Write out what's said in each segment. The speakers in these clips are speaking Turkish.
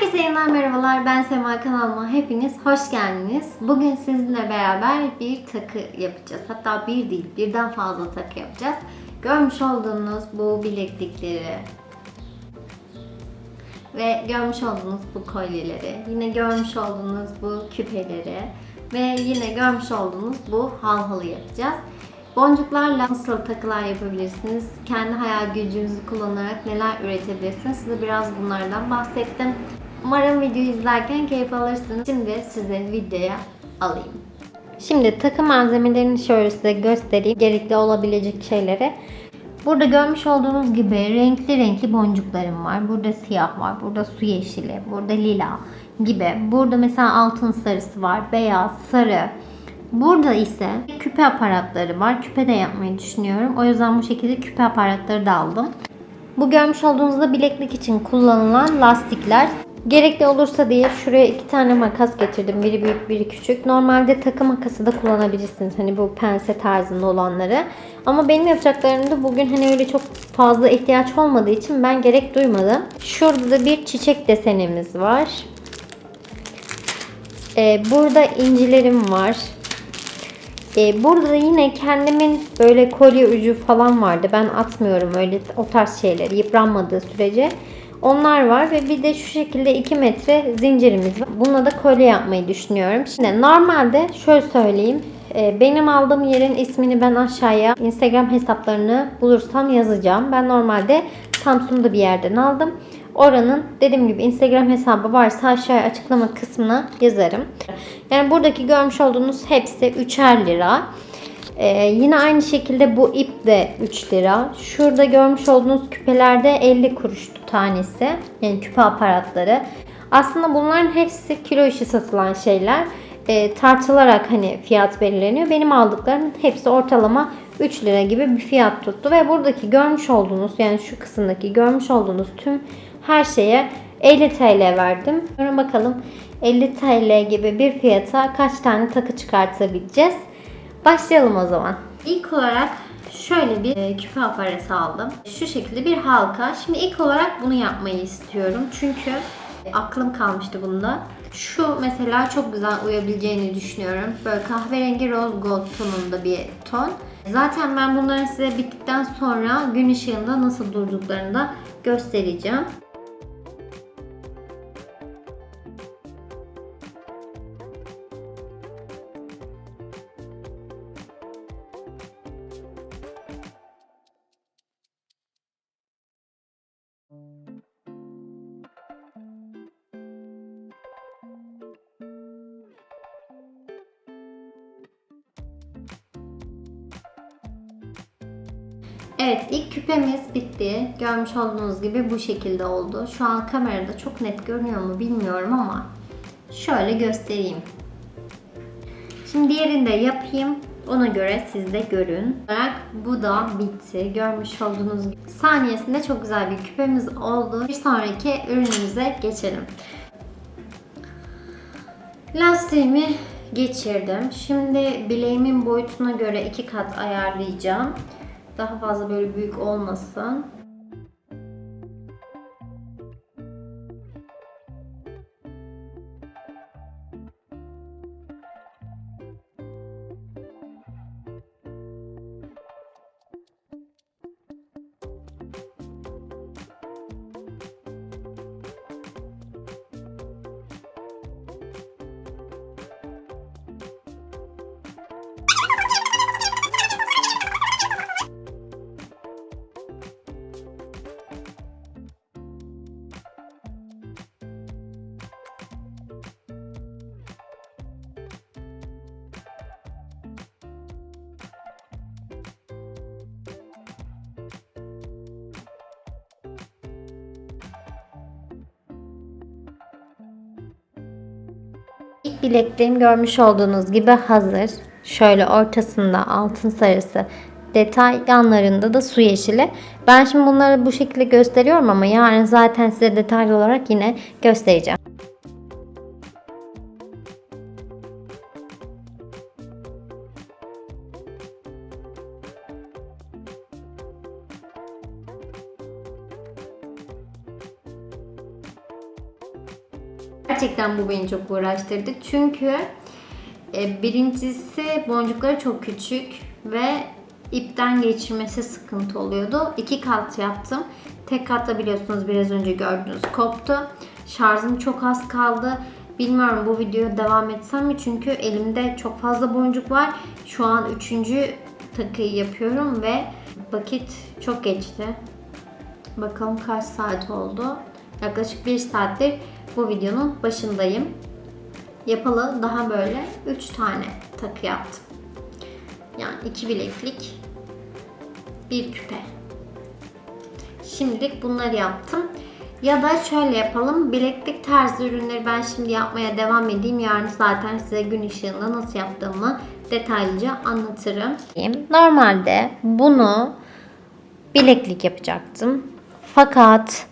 Herkese yeniden merhabalar. Ben Sema kanalıma hepiniz hoş geldiniz. Bugün sizinle beraber bir takı yapacağız. Hatta bir değil, birden fazla takı yapacağız. Görmüş olduğunuz bu bileklikleri ve görmüş olduğunuz bu kolyeleri, yine görmüş olduğunuz bu küpeleri ve yine görmüş olduğunuz bu halhalı yapacağız. Boncuklarla nasıl takılar yapabilirsiniz? Kendi hayal gücünüzü kullanarak neler üretebilirsiniz? Size biraz bunlardan bahsettim. Umarım videoyu izlerken keyif alırsınız. Şimdi size videoya alayım. Şimdi takı malzemelerini şöyle size göstereyim. Gerekli olabilecek şeyleri. Burada görmüş olduğunuz gibi renkli renkli boncuklarım var. Burada siyah var, burada su yeşili, burada lila gibi. Burada mesela altın sarısı var, beyaz, sarı, Burada ise küpe aparatları var. Küpe de yapmayı düşünüyorum. O yüzden bu şekilde küpe aparatları da aldım. Bu görmüş olduğunuzda bileklik için kullanılan lastikler. Gerekli olursa diye şuraya iki tane makas getirdim. Biri büyük biri küçük. Normalde takı makası da kullanabilirsiniz. Hani bu pense tarzında olanları. Ama benim yapacaklarımda bugün hani öyle çok fazla ihtiyaç olmadığı için ben gerek duymadım. Şurada da bir çiçek desenimiz var. Ee, burada incilerim var. Ee, burada da yine kendimin böyle kolye ucu falan vardı. Ben atmıyorum öyle o tarz şeyleri yıpranmadığı sürece. Onlar var ve bir de şu şekilde 2 metre zincirimiz var. Bununla da kolye yapmayı düşünüyorum. Şimdi normalde şöyle söyleyeyim. Ee, benim aldığım yerin ismini ben aşağıya Instagram hesaplarını bulursam yazacağım. Ben normalde Samsun'da bir yerden aldım. Oranın dediğim gibi Instagram hesabı varsa aşağıya açıklama kısmına yazarım. Yani buradaki görmüş olduğunuz hepsi 3'er lira. Ee, yine aynı şekilde bu ip de 3 lira. Şurada görmüş olduğunuz küpelerde 50 kuruştu tanesi. Yani küpe aparatları. Aslında bunların hepsi kilo işi satılan şeyler. Ee, tartılarak hani fiyat belirleniyor. Benim aldıklarımın hepsi ortalama 3 lira gibi bir fiyat tuttu. Ve buradaki görmüş olduğunuz yani şu kısımdaki görmüş olduğunuz tüm her şeye 50 TL verdim. Sonra bakalım 50 TL gibi bir fiyata kaç tane takı çıkartabileceğiz. Başlayalım o zaman. İlk olarak şöyle bir e, küpe aparatı aldım. Şu şekilde bir halka. Şimdi ilk olarak bunu yapmayı istiyorum. Çünkü aklım kalmıştı bunda. Şu mesela çok güzel uyabileceğini düşünüyorum. Böyle kahverengi rose gold tonunda bir ton. Zaten ben bunları size bittikten sonra gün ışığında nasıl durduklarını da göstereceğim. Evet ilk küpemiz bitti. Görmüş olduğunuz gibi bu şekilde oldu. Şu an kamerada çok net görünüyor mu bilmiyorum ama şöyle göstereyim. Şimdi diğerini de yapayım. Ona göre siz de görün. Olarak bu da bitti. Görmüş olduğunuz gibi. Saniyesinde çok güzel bir küpemiz oldu. Bir sonraki ürünümüze geçelim. Lastiğimi geçirdim. Şimdi bileğimin boyutuna göre iki kat ayarlayacağım. Daha fazla böyle büyük olmasın. Bilekliğim görmüş olduğunuz gibi hazır. Şöyle ortasında altın sarısı detay yanlarında da su yeşili. Ben şimdi bunları bu şekilde gösteriyorum ama yarın zaten size detaylı olarak yine göstereceğim. Gerçekten bu beni çok uğraştırdı. Çünkü e, birincisi boncukları çok küçük ve ipten geçirmesi sıkıntı oluyordu. İki kat yaptım. Tek katta biliyorsunuz biraz önce gördünüz koptu. Şarjım çok az kaldı. Bilmiyorum bu videoya devam etsem mi çünkü elimde çok fazla boncuk var. Şu an üçüncü takıyı yapıyorum ve vakit çok geçti. Bakalım kaç saat oldu. Yaklaşık bir saattir bu videonun başındayım. Yapalı daha böyle 3 tane takı yaptım. Yani iki bileklik, bir küpe. Şimdilik bunları yaptım. Ya da şöyle yapalım. Bileklik tarzı ürünleri ben şimdi yapmaya devam edeyim. Yarın zaten size gün ışığında nasıl yaptığımı detaylıca anlatırım. Normalde bunu bileklik yapacaktım. Fakat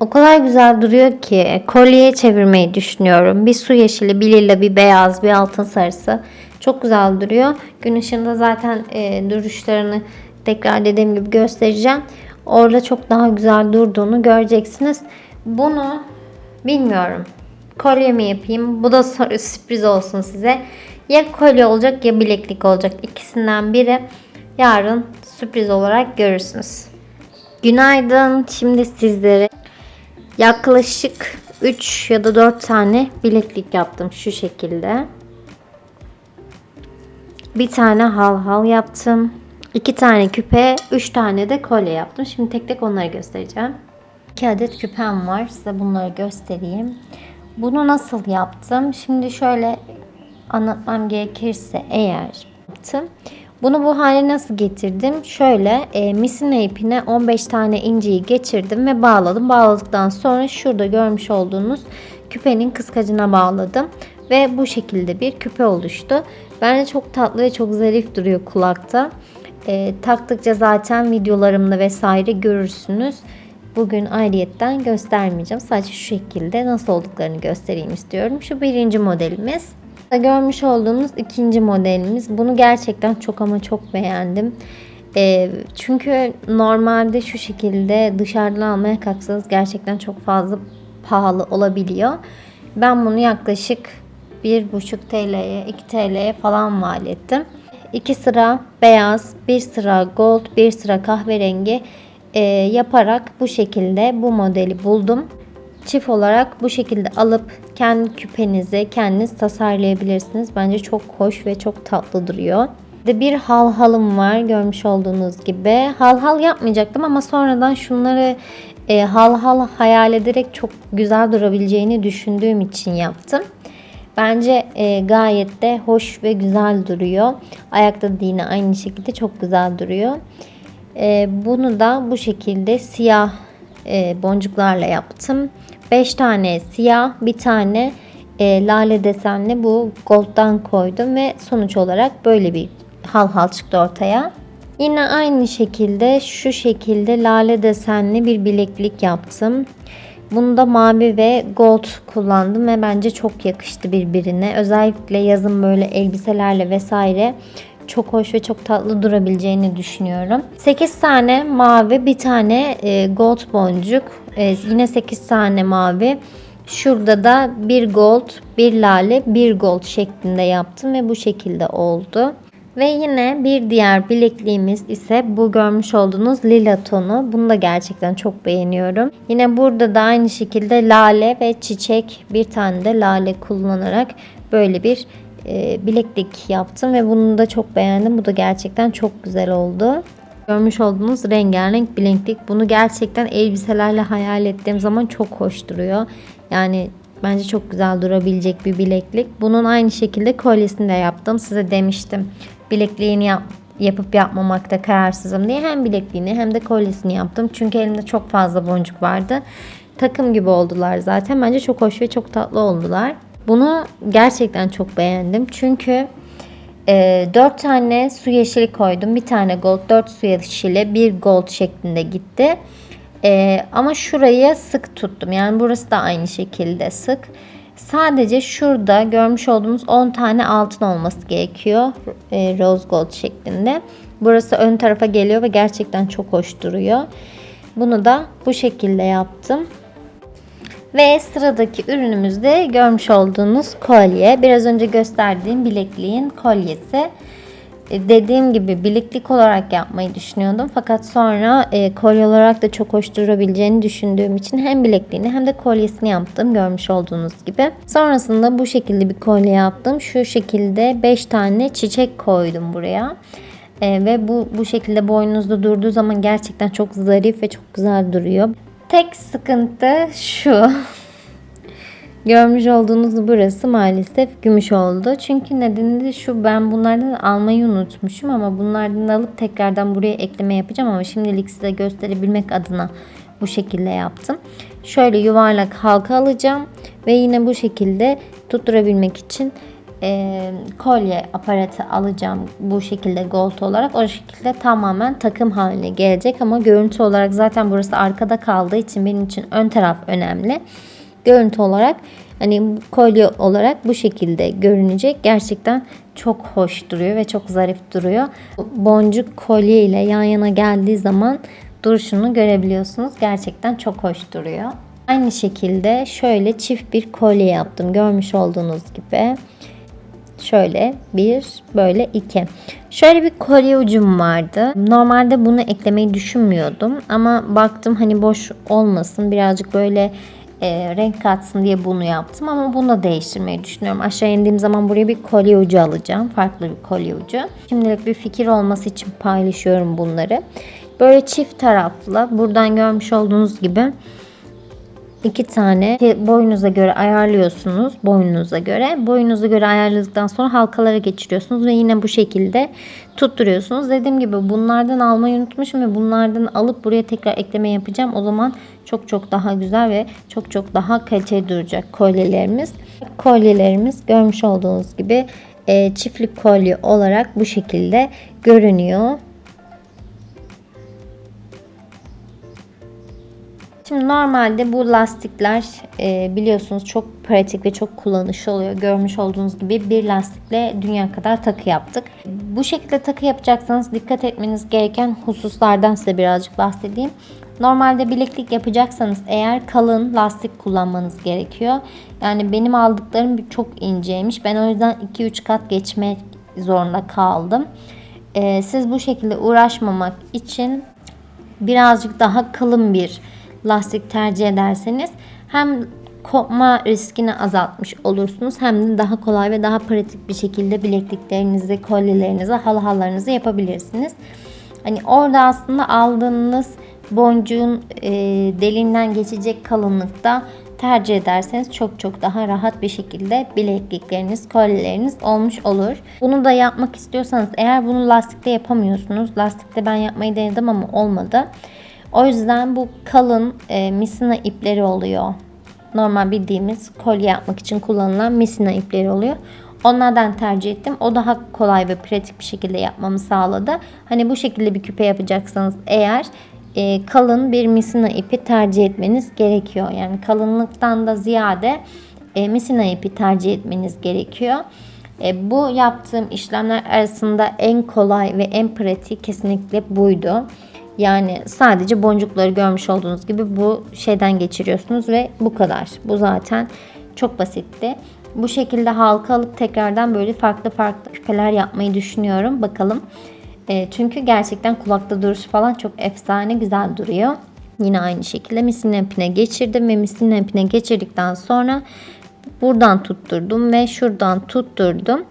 o kadar güzel duruyor ki kolyeye çevirmeyi düşünüyorum. Bir su yeşili, bir lila, bir beyaz, bir altın sarısı. Çok güzel duruyor. Gün ışığında zaten e, duruşlarını tekrar dediğim gibi göstereceğim. Orada çok daha güzel durduğunu göreceksiniz. Bunu bilmiyorum. Kolye mi yapayım? Bu da sürpriz olsun size. Ya kolye olacak ya bileklik olacak. İkisinden biri yarın sürpriz olarak görürsünüz. Günaydın. Şimdi sizlere yaklaşık 3 ya da 4 tane bileklik yaptım şu şekilde. Bir tane hal hal yaptım. 2 tane küpe, 3 tane de kolye yaptım. Şimdi tek tek onları göstereceğim. 2 adet küpem var. Size bunları göstereyim. Bunu nasıl yaptım? Şimdi şöyle anlatmam gerekirse eğer yaptım. Bunu bu hale nasıl getirdim? Şöyle e, misine ipine 15 tane inciyi geçirdim ve bağladım. Bağladıktan sonra şurada görmüş olduğunuz küpenin kıskacına bağladım. Ve bu şekilde bir küpe oluştu. Bence çok tatlı ve çok zarif duruyor kulakta. E, taktıkça zaten videolarımda vesaire görürsünüz. Bugün ayrıyetten göstermeyeceğim. Sadece şu şekilde nasıl olduklarını göstereyim istiyorum. Şu birinci modelimiz. Görmüş olduğunuz ikinci modelimiz. Bunu gerçekten çok ama çok beğendim. E, çünkü normalde şu şekilde dışarıdan almaya kalksanız gerçekten çok fazla pahalı olabiliyor. Ben bunu yaklaşık 1,5 TL'ye 2 TL'ye falan mal ettim. 2 sıra beyaz, bir sıra gold, bir sıra kahverengi e, yaparak bu şekilde bu modeli buldum. Çift olarak bu şekilde alıp kendi küpenizi kendiniz tasarlayabilirsiniz. Bence çok hoş ve çok tatlı duruyor. De bir hal halım var görmüş olduğunuz gibi. Hal hal yapmayacaktım ama sonradan şunları e, hal hal hayal ederek çok güzel durabileceğini düşündüğüm için yaptım. Bence e, gayet de hoş ve güzel duruyor. Ayakta da yine aynı şekilde çok güzel duruyor. E, bunu da bu şekilde siyah e, boncuklarla yaptım. 5 tane siyah, bir tane e, lale desenli bu gold'dan koydum ve sonuç olarak böyle bir hal hal çıktı ortaya. Yine aynı şekilde şu şekilde lale desenli bir bileklik yaptım. Bunda mavi ve gold kullandım ve bence çok yakıştı birbirine. Özellikle yazın böyle elbiselerle vesaire çok hoş ve çok tatlı durabileceğini düşünüyorum. 8 tane mavi, bir tane e, gold boncuk. E, yine 8 tane mavi. Şurada da bir gold, bir lale, bir gold şeklinde yaptım ve bu şekilde oldu. Ve yine bir diğer bilekliğimiz ise bu görmüş olduğunuz lila tonu. Bunu da gerçekten çok beğeniyorum. Yine burada da aynı şekilde lale ve çiçek bir tane de lale kullanarak böyle bir e, bileklik yaptım ve bunu da çok beğendim. Bu da gerçekten çok güzel oldu. Görmüş olduğunuz rengarenk bileklik. Bunu gerçekten elbiselerle hayal ettiğim zaman çok hoş duruyor. Yani bence çok güzel durabilecek bir bileklik. Bunun aynı şekilde kolyesini de yaptım. Size demiştim. Bilekliğini yap, yapıp yapmamakta kararsızım diye. Hem bilekliğini hem de kolyesini yaptım. Çünkü elimde çok fazla boncuk vardı. Takım gibi oldular zaten. Bence çok hoş ve çok tatlı oldular. Bunu gerçekten çok beğendim. Çünkü e, 4 tane su yeşili koydum. Bir tane gold, 4 su yeşili, bir gold şeklinde gitti. E, ama şurayı sık tuttum. Yani burası da aynı şekilde sık. Sadece şurada görmüş olduğunuz 10 tane altın olması gerekiyor. E, rose gold şeklinde. Burası ön tarafa geliyor ve gerçekten çok hoş duruyor. Bunu da bu şekilde yaptım. Ve sıradaki ürünümüzde görmüş olduğunuz kolye. Biraz önce gösterdiğim bilekliğin kolyesi. E, Dediğim gibi bileklik olarak yapmayı düşünüyordum. Fakat sonra e, kolye olarak da çok hoş durabileceğini düşündüğüm için hem bilekliğini hem de kolyesini yaptım. Görmüş olduğunuz gibi. Sonrasında bu şekilde bir kolye yaptım. Şu şekilde 5 tane çiçek koydum buraya. E, ve bu bu şekilde boynunuzda durduğu zaman gerçekten çok zarif ve çok güzel duruyor. Tek sıkıntı şu. Görmüş olduğunuz burası maalesef gümüş oldu. Çünkü nedeni de şu ben bunlardan almayı unutmuşum ama bunlardan alıp tekrardan buraya ekleme yapacağım ama şimdilik size gösterebilmek adına bu şekilde yaptım. Şöyle yuvarlak halka alacağım ve yine bu şekilde tutturabilmek için e, kolye aparatı alacağım bu şekilde gold olarak. O şekilde tamamen takım haline gelecek ama görüntü olarak zaten burası arkada kaldığı için benim için ön taraf önemli görüntü olarak hani kolye olarak bu şekilde görünecek. Gerçekten çok hoş duruyor ve çok zarif duruyor. Boncuk kolye ile yan yana geldiği zaman duruşunu görebiliyorsunuz. Gerçekten çok hoş duruyor. Aynı şekilde şöyle çift bir kolye yaptım. Görmüş olduğunuz gibi. Şöyle bir, böyle iki. Şöyle bir kolye ucum vardı. Normalde bunu eklemeyi düşünmüyordum. Ama baktım hani boş olmasın. Birazcık böyle e, renk katsın diye bunu yaptım. Ama bunu da değiştirmeyi düşünüyorum. Aşağı indiğim zaman buraya bir kolye ucu alacağım. Farklı bir kolye ucu. Şimdilik bir fikir olması için paylaşıyorum bunları. Böyle çift taraflı. Buradan görmüş olduğunuz gibi iki tane boyunuza göre ayarlıyorsunuz. Boyunuza göre. Boyunuza göre ayarladıktan sonra halkalara geçiriyorsunuz ve yine bu şekilde tutturuyorsunuz. Dediğim gibi bunlardan almayı unutmuşum ve bunlardan alıp buraya tekrar ekleme yapacağım. O zaman çok çok daha güzel ve çok çok daha kaliteli duracak kolyelerimiz. Kolyelerimiz görmüş olduğunuz gibi e, çiftlik kolye olarak bu şekilde görünüyor. Şimdi normalde bu lastikler e, biliyorsunuz çok pratik ve çok kullanışlı oluyor. Görmüş olduğunuz gibi bir lastikle dünya kadar takı yaptık. Bu şekilde takı yapacaksanız dikkat etmeniz gereken hususlardan size birazcık bahsedeyim. Normalde bileklik yapacaksanız eğer kalın lastik kullanmanız gerekiyor. Yani benim aldıklarım çok inceymiş. Ben o yüzden 2-3 kat geçmek zorunda kaldım. E, siz bu şekilde uğraşmamak için birazcık daha kalın bir lastik tercih ederseniz hem kopma riskini azaltmış olursunuz hem de daha kolay ve daha pratik bir şekilde bilekliklerinizi, kolyelerinizi, halhalarınızı yapabilirsiniz. Hani orada aslında aldığınız boncuğun e, deliğinden geçecek kalınlıkta tercih ederseniz çok çok daha rahat bir şekilde bileklikleriniz, kolyeleriniz olmuş olur. Bunu da yapmak istiyorsanız eğer bunu lastikte yapamıyorsunuz. Lastikte ben yapmayı denedim ama olmadı. O yüzden bu kalın e, misina ipleri oluyor. Normal bildiğimiz kolye yapmak için kullanılan misina ipleri oluyor. Onlardan tercih ettim. O daha kolay ve pratik bir şekilde yapmamı sağladı. Hani bu şekilde bir küpe yapacaksanız eğer e, kalın bir misina ipi tercih etmeniz gerekiyor. Yani kalınlıktan da ziyade e, misina ipi tercih etmeniz gerekiyor. E, bu yaptığım işlemler arasında en kolay ve en pratik kesinlikle buydu. Yani sadece boncukları görmüş olduğunuz gibi bu şeyden geçiriyorsunuz ve bu kadar. Bu zaten çok basitti. Bu şekilde halka alıp tekrardan böyle farklı farklı küpeler yapmayı düşünüyorum. Bakalım. E, çünkü gerçekten kulakta duruş falan çok efsane güzel duruyor. Yine aynı şekilde misin ipine geçirdim ve misin ipine geçirdikten sonra buradan tutturdum ve şuradan tutturdum.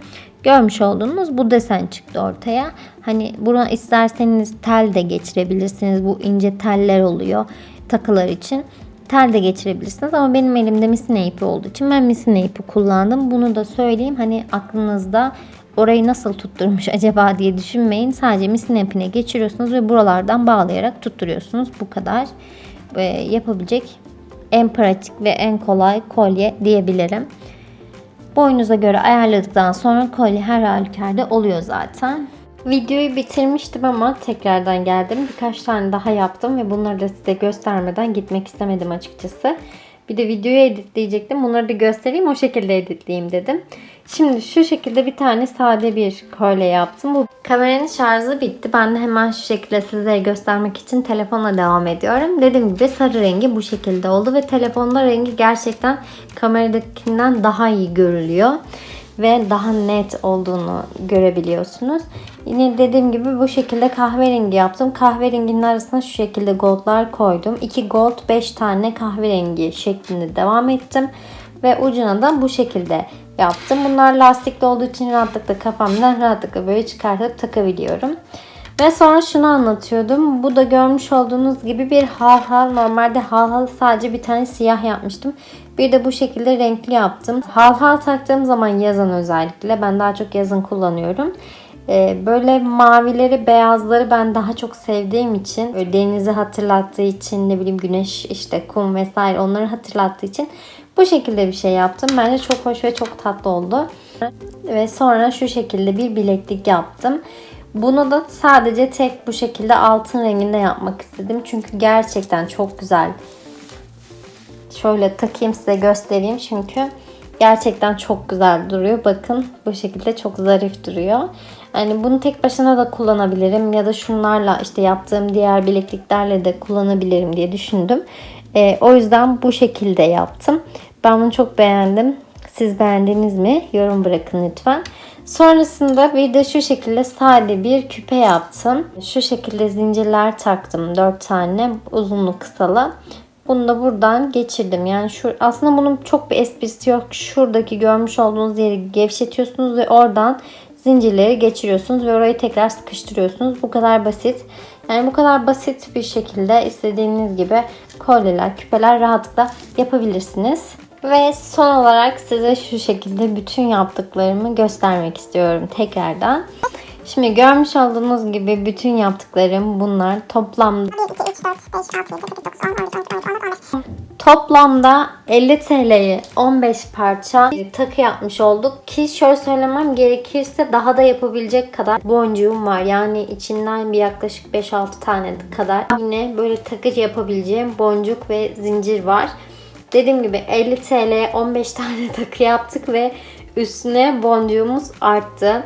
Görmüş olduğunuz bu desen çıktı ortaya. Hani buna isterseniz tel de geçirebilirsiniz. Bu ince teller oluyor takılar için. Tel de geçirebilirsiniz ama benim elimde misine ipi olduğu için ben misine ipi kullandım. Bunu da söyleyeyim hani aklınızda orayı nasıl tutturmuş acaba diye düşünmeyin. Sadece misine ipine geçiriyorsunuz ve buralardan bağlayarak tutturuyorsunuz. Bu kadar ee, yapabilecek en pratik ve en kolay kolye diyebilirim. Boyunuza göre ayarladıktan sonra kolye her halükarda oluyor zaten. Videoyu bitirmiştim ama tekrardan geldim. Birkaç tane daha yaptım ve bunları da size göstermeden gitmek istemedim açıkçası. Bir de videoyu editleyecektim. Bunları da göstereyim o şekilde editleyeyim dedim. Şimdi şu şekilde bir tane sade bir kolye yaptım. Bu kameranın şarjı bitti. Ben de hemen şu şekilde size göstermek için telefonla devam ediyorum. Dediğim gibi sarı rengi bu şekilde oldu ve telefonda rengi gerçekten kameradakinden daha iyi görülüyor ve daha net olduğunu görebiliyorsunuz. Yine dediğim gibi bu şekilde kahverengi yaptım. Kahverenginin arasına şu şekilde goldlar koydum. 2 gold 5 tane kahverengi şeklinde devam ettim. Ve ucuna da bu şekilde yaptım. Bunlar lastikli olduğu için rahatlıkla kafamdan rahatlıkla böyle çıkartıp takabiliyorum. Ve sonra şunu anlatıyordum. Bu da görmüş olduğunuz gibi bir hal hal. Normalde hal hal sadece bir tane siyah yapmıştım. Bir de bu şekilde renkli yaptım. Hal hal taktığım zaman yazın özellikle. Ben daha çok yazın kullanıyorum. Ee, böyle mavileri, beyazları ben daha çok sevdiğim için, denizi hatırlattığı için, ne bileyim güneş, işte kum vesaire onları hatırlattığı için bu şekilde bir şey yaptım. Bence çok hoş ve çok tatlı oldu. Ve sonra şu şekilde bir bileklik yaptım. Bunu da sadece tek bu şekilde altın renginde yapmak istedim. Çünkü gerçekten çok güzel. Şöyle takayım size göstereyim çünkü gerçekten çok güzel duruyor. Bakın bu şekilde çok zarif duruyor. Yani bunu tek başına da kullanabilirim ya da şunlarla işte yaptığım diğer bilekliklerle de kullanabilirim diye düşündüm. Ee, o yüzden bu şekilde yaptım. Ben bunu çok beğendim. Siz beğendiniz mi? Yorum bırakın lütfen. Sonrasında bir de şu şekilde sade bir küpe yaptım. Şu şekilde zincirler taktım. 4 tane uzunlu kısalı. Bunu da buradan geçirdim. Yani şu aslında bunun çok bir esprisi yok. Şuradaki görmüş olduğunuz yeri gevşetiyorsunuz ve oradan zincirleri geçiriyorsunuz ve orayı tekrar sıkıştırıyorsunuz. Bu kadar basit. Yani bu kadar basit bir şekilde istediğiniz gibi kolyeler, küpeler rahatlıkla yapabilirsiniz. Ve son olarak size şu şekilde bütün yaptıklarımı göstermek istiyorum tekrardan. Şimdi görmüş olduğunuz gibi bütün yaptıklarım bunlar toplamda 1, 2, 3, 4, 5, 6, 7, 8, 9, 10, 11, 12, 13, 14, 15. Toplamda 50 TL'ye 15 parça takı yapmış olduk ki şöyle söylemem gerekirse daha da yapabilecek kadar boncuğum var. Yani içinden bir yaklaşık 5-6 tane kadar yine böyle takıcı yapabileceğim boncuk ve zincir var. Dediğim gibi 50 TL'ye 15 tane takı yaptık ve üstüne boncuğumuz arttı.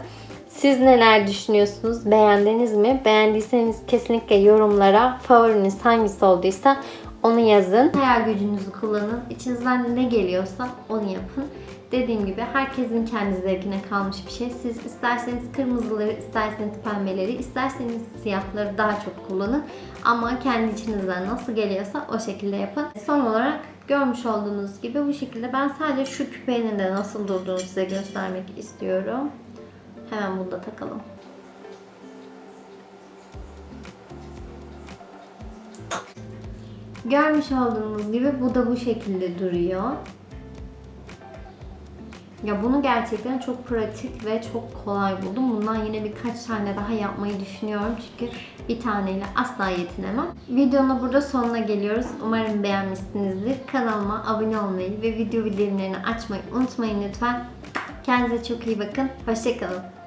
Siz neler düşünüyorsunuz? Beğendiniz mi? Beğendiyseniz kesinlikle yorumlara favoriniz hangisi olduysa onu yazın. Hayal gücünüzü kullanın. İçinizden ne geliyorsa onu yapın. Dediğim gibi herkesin kendi zevkine kalmış bir şey. Siz isterseniz kırmızıları, isterseniz pembeleri, isterseniz siyahları daha çok kullanın. Ama kendi içinizden nasıl geliyorsa o şekilde yapın. Son olarak görmüş olduğunuz gibi bu şekilde ben sadece şu küpenin de nasıl durduğunu size göstermek istiyorum. Hemen bunu da takalım. Görmüş olduğunuz gibi bu da bu şekilde duruyor. Ya bunu gerçekten çok pratik ve çok kolay buldum. Bundan yine birkaç tane daha yapmayı düşünüyorum. Çünkü bir taneyle asla yetinemem. Videonun burada sonuna geliyoruz. Umarım beğenmişsinizdir. Kanalıma abone olmayı ve video bildirimlerini açmayı unutmayın lütfen. Kendinize çok iyi bakın. Hoşçakalın.